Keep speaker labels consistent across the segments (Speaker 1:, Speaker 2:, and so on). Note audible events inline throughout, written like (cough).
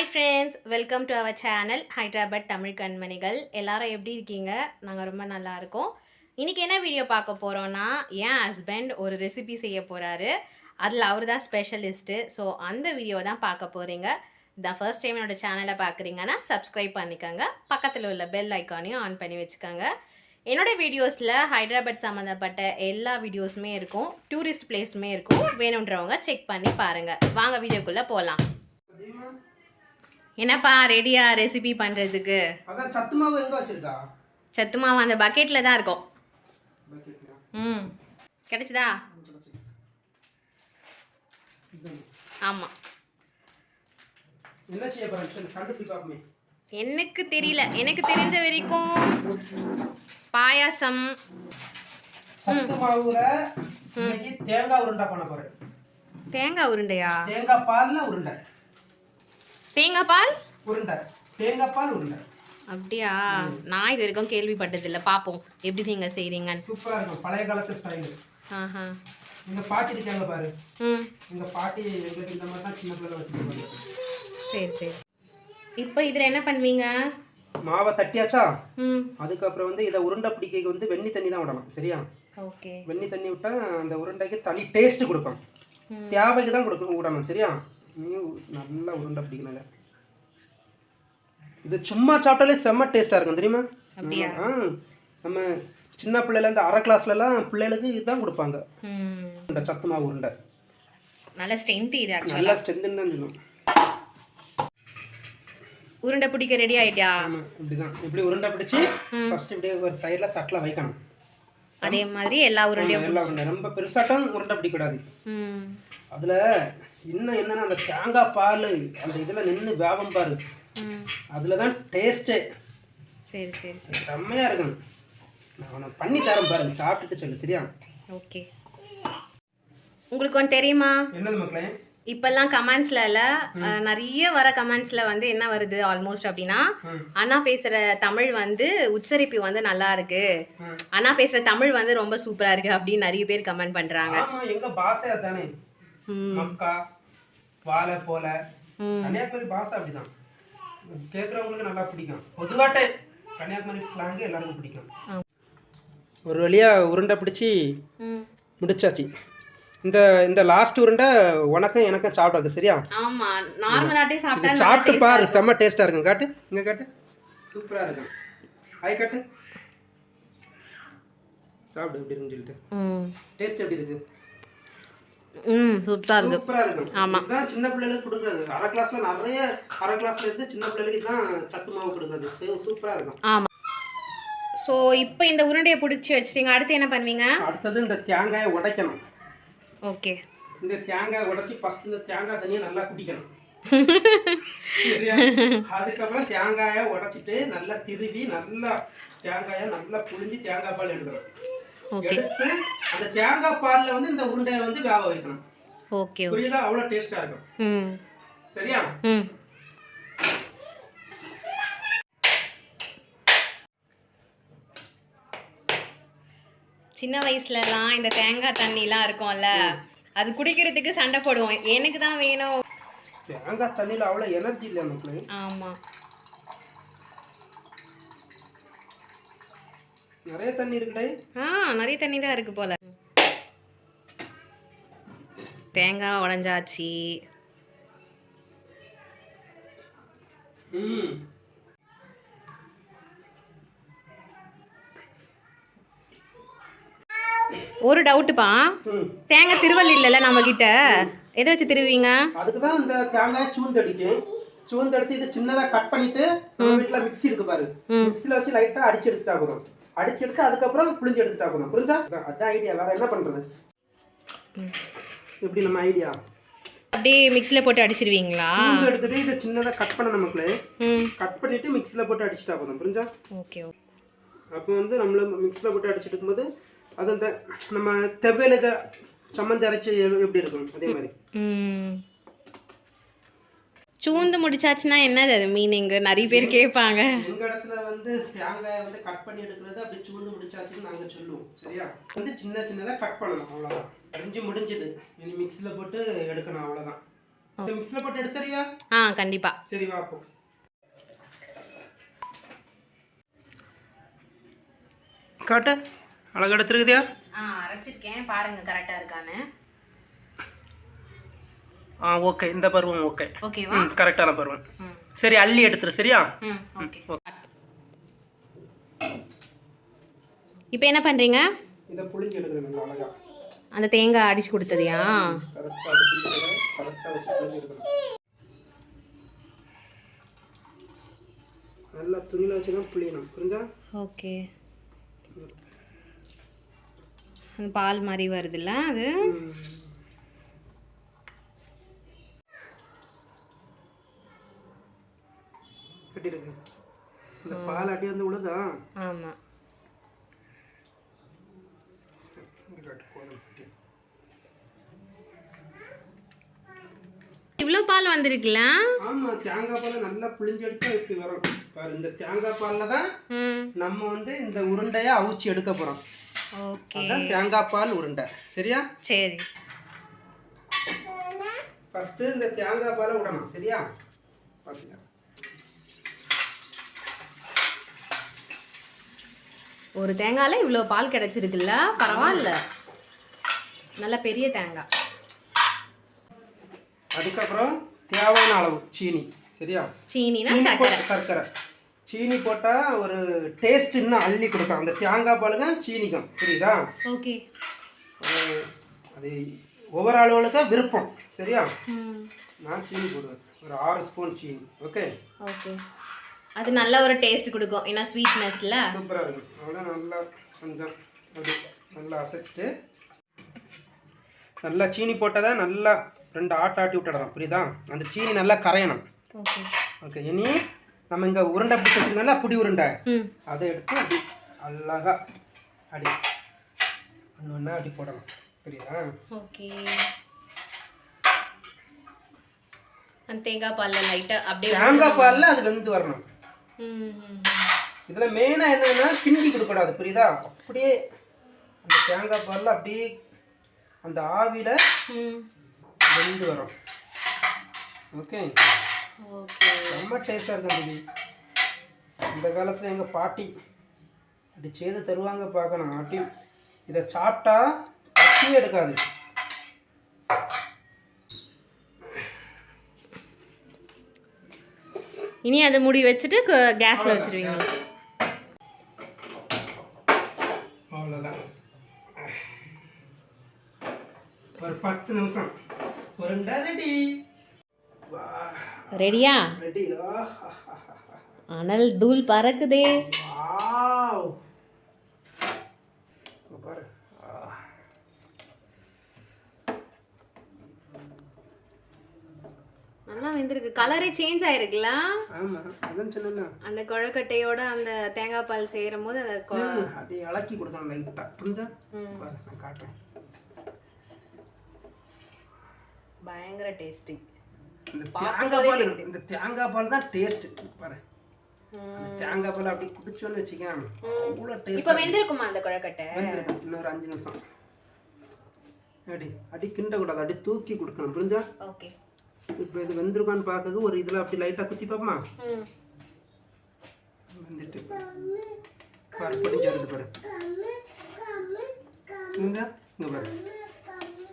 Speaker 1: Hi friends welcome to our channel Hyderabad Tamil கண்மணிகள் எல்லாரும் எப்படி இருக்கீங்க? நாங்கள் ரொம்ப நல்லா இருக்கோம். இன்றைக்கி என்ன வீடியோ பார்க்க போகிறோன்னா என் ஹஸ்பண்ட் ஒரு ரெசிபி செய்ய போகிறாரு அதில் அவர் தான் ஸ்பெஷலிஸ்ட்டு ஸோ அந்த வீடியோ தான் பார்க்க போகிறீங்க த ஃபர்ஸ்ட் டைம் என்னோட சேனலை பார்க்குறீங்கன்னா சப்ஸ்கிரைப் பண்ணிக்கோங்க. பக்கத்தில் உள்ள பெல் ஐக்கானையும் ஆன் பண்ணி வச்சுக்கோங்க. என்னோட வீடியோஸில் ஹைதராபாத் சம்மந்தப்பட்ட எல்லா வீடியோஸுமே இருக்கும். டூரிஸ்ட் பிளேஸுமே இருக்கும். வேணுன்றவங்க செக் பண்ணி பாருங்கள் வாங்க வீடியோக்குள்ளே போகலாம் என்னப்பா ரெடியா ரெசிபி பண்ணுறதுக்கு
Speaker 2: அதான் சத்து மாவு எங்க வச்சிருக்கா?
Speaker 1: சத்து மாவு அந்த பக்கெட்டில் தான் இருக்கும். ம். கிடைச்சதா. ஆமாம் எனக்கு தெரியல. எனக்கு தெரிஞ்ச வரைக்கும் பாயாசம்.
Speaker 2: தேங்காய் உருண்டை பண்ண போறேன்.
Speaker 1: தேங்காய் உருண்டையா?
Speaker 2: தேங்காய் பால்ல உருண்டை.
Speaker 1: தேங்காய் பால்
Speaker 2: உருண்டை. தேங்காய் பால் உருண்டை.
Speaker 1: அப்படியா? நான் இது வரைக்கும் கேள்விப்பட்டதில்ல. பார்ப்போம் எப்படி நீங்கள் செய்கிறீங்கன்னு
Speaker 2: சூப்பரா இருக்கும். பழைய காலத்து ஸ்டைல்.
Speaker 1: ஆஹா.
Speaker 2: எங்க பாட்டி இருக்காங்க பாரு.
Speaker 1: ம்.
Speaker 2: எங்க பாட்டி எங்களுக்கு இந்த மாதிரி தான் சின்ன பிள்ளை வச்சுருப்பாங்க
Speaker 1: சரி சரி. இப்போ இதில் என்ன பண்ணுவீங்க?
Speaker 2: மாவை தட்டியாச்சா?
Speaker 1: ம்.
Speaker 2: அதுக்கப்புறம் வந்து இதை உருண்டை பிடிக்க வந்து வெண்ணி தண்ணி தான் விடணும். சரியா?
Speaker 1: ஓகே.
Speaker 2: வெண்ணி தண்ணி விட்டா அந்த உருண்டைக்கு தனி டேஸ்ட் கொடுக்கும். தேவைக்கு தான் கொடுக்கணும் விடணும் சரியா? நல்லா உருண்டை பிடிக்கணும் இதை. சும்மா சாப்பிட்டாலே செம்ம டேஸ்ட்டாக இருக்கும் தெரியுமா?
Speaker 1: அப்படியா?
Speaker 2: ஆ நம்ம சின்ன பிள்ளைல இந்த அரை கிளாஸ்லலாம் பிள்ளைகளுக்கு இதுதான் கொடுப்பாங்க.
Speaker 1: ம்.
Speaker 2: இந்த சத்து மாவு உருண்டை.
Speaker 1: நல்ல ஸ்ட்ரென்த் இது
Speaker 2: நல்லா ஸ்ட்ரென்த்துன்னு தான் சொல்லுவோம்
Speaker 1: உருண்டை பிடிக்க ரெடி ஆயிட்டியா?
Speaker 2: ஆமாம் இப்படி உருண்டை பிடிச்சி ஃபர்ஸ்ட் இப்படியே ஒரு சைடில் தட்டில் வைக்கணும்.
Speaker 1: அதே மாதிரி எல்லா உருண்டையும்
Speaker 2: எல்லாம் உருண்டை ரொம்ப பெருசாட்டம் உருண்டை பிடிக்கூடாது
Speaker 1: ம்.
Speaker 2: அதில் இன்னும் என்னன்னா அந்த தேங்காய் பால் அந்த இதில் நின்று வேகம் பாரு. அதில் தான் டேஸ்ட்டே
Speaker 1: சரி சரி சரி.
Speaker 2: செம்மையாக இருக்கும் நான் உனக்கு பண்ணி தரேன் பாருங்க சாப்பிட்டுட்டு சொல்லு சரியா?
Speaker 1: ஓகே. உங்களுக்கு ஒன்று தெரியுமா?
Speaker 2: என்னது மக்களே?
Speaker 1: இப்பெல்லாம் கமெண்ட்ஸ்ல நிறைய வர கமெண்ட்ஸ்ல வந்து என்ன வருது ஆல்மோஸ்ட் அப்படின்னா. அண்ணா பேசுற தமிழ் வந்து உச்சரிப்பு வந்து நல்லா இருக்கு. அண்ணா பேசுற தமிழ் வந்து ரொம்ப சூப்பரா இருக்கு அப்படின்னு நிறைய பேர் கமெண்ட் பண்றாங்க.
Speaker 2: மக்கா வாழை போல. கன்னியாகுமரி பாஷை அப்படிதான். கேட்குறவங்களுக்கு நல்லா பிடிக்கும். பொதுவாட்டே கன்னியாகுமரி ஸ்லாங்கு எல்லாருக்கும் பிடிக்கும்.
Speaker 1: ஒரு
Speaker 2: வழியாக உருண்டை பிடிச்சி. முடிச்சாச்சு. இந்த இந்த லாஸ்ட் உருண்டை உனக்கும் எனக்கும் சாப்பிடாது சரியா?
Speaker 1: ஆமா. நார்மலாட்டே சாப்பிட்டா
Speaker 2: சாப்பிட்டு பாரு செம்ம டேஸ்ட்டாக இருக்கும். காட்டு இங்கே காட்டு. சூப்பராக இருக்கும். ஐ காட்டு. சாப்பிடு எப்படி இருக்குன்னு சொல்லிட்டு.
Speaker 1: ம்.
Speaker 2: டேஸ்ட் எப்படி இருக்கு?
Speaker 1: ம் சூப்பரா இருக்கு.
Speaker 2: சூப்பராக இருக்கும்
Speaker 1: ஆமா.
Speaker 2: இதுதான் சின்ன பிள்ளைகளுக்கு கொடுக்குறது. அரை கிளாஸ்ல நிறைய அரை கிளாஸ்ல இருந்து சின்ன பிள்ளைகளுக்கு தான் சத்து மாவு கொடுக்குறது. சூப்பராக இருக்கும்.
Speaker 1: ஆமா. ஸோ இப்போ இந்த உருண்டையை பிடிச்சி வச்சிட்டீங்க. அடுத்து என்ன பண்ணுவீங்க?
Speaker 2: அடுத்தது இந்த தேங்காயை உடைக்கணும்.
Speaker 1: ஓகே.
Speaker 2: இந்த தேங்காய் உடைச்சி ஃபர்ஸ்ட் இந்த தேங்காய் தனியாக நல்லா குடிக்கணும்? (laughs) அதுக்கப்புறம் தேங்காயை உடைச்சிட்டு நல்லா திருவி நல்லா தேங்காயை நல்லா புழிஞ்சு தேங்காய் பால் எடுக்கணும். எடுத்து அந்த தேங்காய் பால்ல வந்து இந்த உருண்டையை வந்து வேக வைக்கணும்.
Speaker 1: ஓகே
Speaker 2: புரியுதா? அவ்வளோ டேஸ்டா இருக்கும்.
Speaker 1: ம்.
Speaker 2: சரியா?
Speaker 1: ம். சின்ன வயசுலலாம் இந்த தேங்காய் தண்ணிலாம் இருக்கும்ல அது குடிக்கிறதுக்கு சண்டை போடுவோம். எனக்கு தான் வேணும்.
Speaker 2: தேங்காய் தண்ணியில் அவ்வளோ எனர்ஜி இல்லை நமக்கு
Speaker 1: ஆமாம்
Speaker 2: நிறைய தண்ணி இருக்குடே.
Speaker 1: ஆ நிறைய தண்ணி தான் இருக்கு போல. தேங்காய் உடஞ்சாச்சு.
Speaker 2: ம்.
Speaker 1: ஒரு டவுட்டுப்பா. தேங்காய் திருவள்ளி இல்லைல்ல நம்ம கிட்ட எதை வச்சு திருவீங்க?
Speaker 2: அதுக்கு தான் இந்த தேங்காயை சூந்தடிக்கு சூந்தடிச்சு இதை சின்னதாக கட் பண்ணிட்டு நம்ம வீட்டில் மிக்ஸி இருக்கு பாரு. மிக்ஸியில் வச்சு லைட்டாக அடிச்சு எடுத்துட்டா போதும். அடிச்சு எடுத்து அதுக்கப்புறம் புளிஞ்சு எடுத்துட்டா போதும் புரிஞ்சா? அதான், ஐடியா வேற என்ன பண்றது? எப்படி நம்ம ஐடியா
Speaker 1: அப்படியே மிக்ஸியில் போட்டு அடிச்சிருவீங்களா?
Speaker 2: சூந்து எடுத்துட்டு இதை சின்னதாக கட் பண்ண நமக்கு கட் பண்ணிட்டு மிக்ஸியில் போட்டு அடிச்சுட்டா போதும். புரிஞ்சா?
Speaker 1: Okay okay.
Speaker 2: அப்போ வந்து நம்மள மிக்ஸில் போட்டு அடிச்சுட்டு இருக்கும்போது அது அந்த நம்ம தெவ்வையிலுக்கு சம்மந்தி அரைச்சி எப்படி இருக்கும்? அதே மாதிரி.
Speaker 1: சூந்து முடிச்சாச்சுன்னா என்னது அது மீனிங் நிறைய பேர் கேட்பாங்க.
Speaker 2: எங்க இடத்துல வந்து தேங்காயை வந்து கட் பண்ணி எடுக்கிறது அப்படி சூழ்ந்து முடிச்சாச்சுன்னு நாங்க சொல்லுவோம். சரியா? வந்து சின்ன சின்னதா கட் பண்ணணும் அவ்வளவுதான். அரிஞ்சு முடிஞ்சது. இனி மிக்ஸில போட்டு எடுக்கணும் அவ்வளவுதான். மிக்ஸில் போட்டு எடுத்துறியா?
Speaker 1: ஆ கண்டிப்பா.
Speaker 2: சரி வா அப்போ காட்டு அழகா எடுத்துருக்குதியா?
Speaker 1: ஆ அரைச்சிருக்கேன். பாருங்க கரெக்டா இருக்கான்னு.
Speaker 2: ஆ ஓகே இந்த பருவம் ஓகே
Speaker 1: ஓகேவா
Speaker 2: ம் கரெக்டான பருவம்.
Speaker 1: ம்.
Speaker 2: சரி அள்ளி எடுத்துரு சரியா?
Speaker 1: ம் ஓகே இப்போ என்ன பண்றீங்க?
Speaker 2: இதை புளிஞ்சு எடுக்கணும் அழகா.
Speaker 1: அந்த தேங்காய் அடிச்சு கொடுத்ததையா?
Speaker 2: நல்லா துணியில் வச்சு தான் புளியணும். புரிஞ்சா?
Speaker 1: ஓகே அந்த பால் மாதிரி வருதுல்ல அது
Speaker 2: கட்டி இருக்கு இந்த பால் அடி வந்து உழுதா?
Speaker 1: ஆமா.
Speaker 2: இங்க காட்டு போதும் கட்டி.
Speaker 1: இவ்வளோ பால் வந்திருக்குல்ல?
Speaker 2: ஆமா தேங்காய் பால் நல்லா புளிஞ்சு எடுத்தா இப்படி வரும். பாரு இந்த தேங்காய் பாலில் தான் நம்ம வந்து இந்த உருண்டையை அவிச்சு எடுக்க போறோம்.
Speaker 1: ஓகே.
Speaker 2: அதான் தேங்காய் பால் உருண்டை. சரியா?
Speaker 1: சரி.
Speaker 2: ஃபர்ஸ்ட் இந்த தேங்காய் பாலை விடணும் சரியா? பாத்தீங்க
Speaker 1: ஒரு தேங்காயில் இவ்வளோ பால் கிடைச்சிருக்குல்ல? பரவாயில்ல. நல்ல பெரிய தேங்காய்.
Speaker 2: அதுக்கப்புறம் தேவையான அளவு சீனி. சரியா?
Speaker 1: சீனினா
Speaker 2: சீனி சர்க்கரை. சீனி போட்டா ஒரு டேஸ்ட் இன்னும் அள்ளி கொடுக்கும் அந்த தேங்காய் பாலுக்கும் சீனிக்கும் புரியுதா?
Speaker 1: ஓகே.
Speaker 2: அது ஒவ்வொரு அளவுகளுக்கு விருப்பம். சரியா? நான் சீனி போடுவேன். ஒரு ஆறு ஸ்பூன் சீனி. ஓகே?
Speaker 1: ஓகே. அது நல்ல ஒரு டேஸ்ட் கொடுக்கும். ஏன்னா ஸ்வீட்னஸ்ல
Speaker 2: சூப்பராக இருக்கும். அவ்வளோ நல்லா கொஞ்சம் நல்லா அசைச்சிட்டு நல்லா சீனி போட்டதை நல்லா ரெண்டு ஆட்டு ஆட்டி விட்டுடலாம் புரியுதா? அந்த சீனி நல்லா கரையணும்.
Speaker 1: ஓகே
Speaker 2: இனி நம்ம இங்கே உருண்டை பிடிச்சி வச்சுருந்தோம்ல புடி உருண்டை. அதை எடுத்து அப்படி அழகா அடி ஒன்று ஒன்றா அப்படி போடணும். புரியுதா?
Speaker 1: ஓகே தேங்காய் பால்ல லைட்டா அப்படியே
Speaker 2: தேங்காய் பாலில் அது வெந்து வரணும். இதில் மெயினாக என்னன்னா கிண்டி கொடுக்கூடாது புரியுதா? அப்படியே அந்த தேங்காய் பாலில் அப்படியே அந்த ஆவியில் வெந்து வரும். ஓகே.
Speaker 1: ஓகே
Speaker 2: ரொம்ப டேஸ்டாக இருக்கும் தம்பி இந்த காலத்தில் எங்கள் பாட்டி அப்படி செய்து தருவாங்க பார்க்கணும். அப்படி இதை சாப்பிட்டா பசியே எடுக்காது.
Speaker 1: இனி அதை மூடி வச்சுட்டு கேஸ்ல வச்சிருவீங்களா
Speaker 2: அவ்வளோதான் ஒரு பத்து நிமிஷம். ஒரு ரெடி
Speaker 1: ரெடியா
Speaker 2: ரெடி
Speaker 1: அனல் தூள் பறக்குதே
Speaker 2: வாவ் இங்க பாரு ஆ.
Speaker 1: நல்லா வெந்திருக்கு. கலரே சேஞ்ச் ஆயிருக்குல்ல?
Speaker 2: ஆமா அதான் சொன்னேன்ல.
Speaker 1: அந்த கொழக்கட்டையோட அந்த தேங்காய் பால் செய்யற போது அந்த
Speaker 2: அப்படியே இலக்கி கொடுக்கணும் லைட்டா புரிஞ்சா? பாரு நான் காட்டுறேன்.
Speaker 1: பயங்கர டேஸ்டி
Speaker 2: இந்த தேங்காய் பால். இந்த தேங்காய் பால் தான் டேஸ்ட் பாரு. தேங்காய் பால் அப்படி குடிச்சோன்னு வச்சுக்கேன் அவ்வளோ டேஸ்ட்
Speaker 1: இப்போ வெந்திருக்குமா அந்த கொழக்கட்டை?
Speaker 2: வெந்திருக்கும் இன்னொரு அஞ்சு நிமிஷம். அடி அடி கிண்டக்கூடாது அடி தூக்கி கொடுக்கணும். புரிஞ்சா?
Speaker 1: ஓகே
Speaker 2: இப்போ இது வெந்திருக்கான்னு பார்க்கறது ஒரு இதில் அப்படி லைட்டாக குத்தி பார்ப்போமா வந்துட்டு. பாரு படிஞ்சு பாரு. இங்க இங்க பாரு.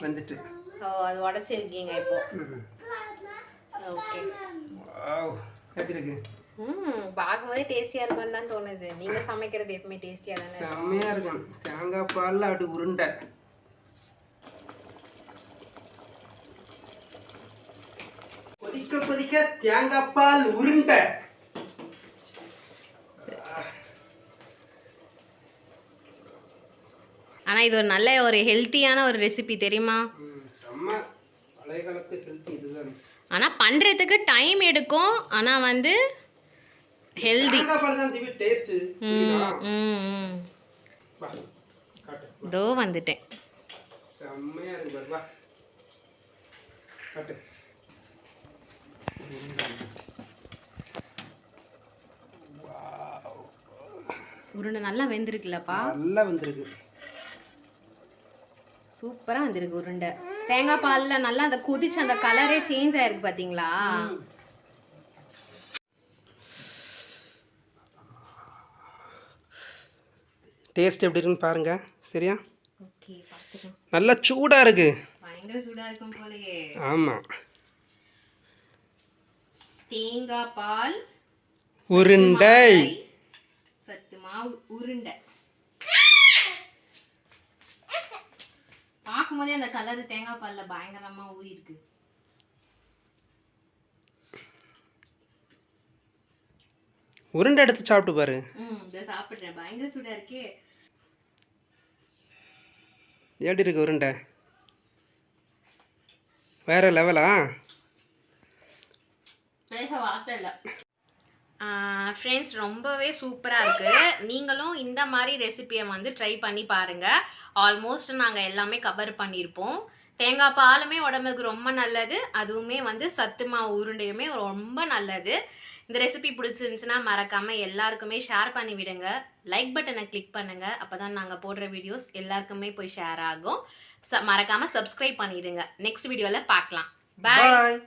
Speaker 2: வந்துட்டு.
Speaker 1: ஓ அது உடச்சிருக்கீங்க இப்போ. ஓகே.
Speaker 2: வாவ் எப்படி இருக்கு?
Speaker 1: ம் பார்க்கும்போதே டேஸ்டியா இருக்கும்னு தான் தோணுது. நீங்க சமைக்கிறது எப்பவுமே டேஸ்டியா தானே?
Speaker 2: செம்மையா இருக்கும். தேங்காய் பால்ல அப்படி உருண்டை. கொதிக்க கொதிக்க தேங்காய் பால் உருண்டை.
Speaker 1: ஆனா இது ஒரு நல்ல ஒரு ஹெல்த்தியான ஒரு ரெசிபி தெரியுமா?
Speaker 2: ம், செம்ம பழைய காலத்து ஹெல்த் இதுதான்.
Speaker 1: ஆனா பண்றதுக்கு டைம் எடுக்கும். ஆனா வந்து ஹெல்தி இதோ வந்துட்டேன்.
Speaker 2: செம்மையா இருக்கு
Speaker 1: உருண்டை நல்லா வெந்திருக்குல்லப்பா.
Speaker 2: நல்லா வந்திருக்கு.
Speaker 1: சூப்பரா வந்திருக்கு உருண்டை. தேங்காய் பால்ல நல்லா அந்த கொதிச்சு அந்த கலரே சேஞ்ச் ஆயிருக்கு பாத்தீங்களா?
Speaker 2: டேஸ்ட் எப்படி இருக்குன்னு பாருங்க. சரியா? நல்லா சூடாக இருக்கு.
Speaker 1: பயங்கர சூடா இருக்கும் போலயே.
Speaker 2: ஆமாம்
Speaker 1: தேங்காய் பால்
Speaker 2: உருண்டை.
Speaker 1: சத்து மாவு உருண்டை. பார்க்கும்போதே அந்த கலர் தேங்காய் பால்ல பயங்கரமா ஊறி இருக்கு
Speaker 2: உருண்டை எடுத்து சாப்பிட்டு பாரு.
Speaker 1: ம் இதை சாப்பிட்றேன். பயங்கர சூடா இருக்கே.
Speaker 2: எப்படி இருக்கு உருண்டை? வேற லெவலா
Speaker 1: பேச வார்த்தை இல்லை. ஃப்ரெண்ட்ஸ் ரொம்பவே சூப்பராக இருக்குது நீங்களும் இந்த மாதிரி ரெசிபியை வந்து ட்ரை பண்ணி பாருங்கள் ஆல்மோஸ்ட் நாங்கள் எல்லாமே கவர் பண்ணியிருப்போம் தேங்காய் பாலுமே உடம்புக்கு ரொம்ப நல்லது. அதுவுமே வந்து சத்து மாவு உருண்டையுமே ரொம்ப நல்லது. இந்த ரெசிபி பிடிச்சிருந்துச்சுன்னா மறக்காமல் எல்லாருக்குமே ஷேர் பண்ணி விடுங்க. லைக் பட்டனை கிளிக் பண்ணுங்கள் அப்போ தான் நாங்கள் போடுற வீடியோஸ் எல்லாருக்குமே போய் ஷேர் ஆகும். ச மறக்காமல் சப்ஸ்கிரைப் பண்ணிவிடுங்க நெக்ஸ்ட் வீடியோவில் பார்க்கலாம். பாய்
Speaker 2: பாய்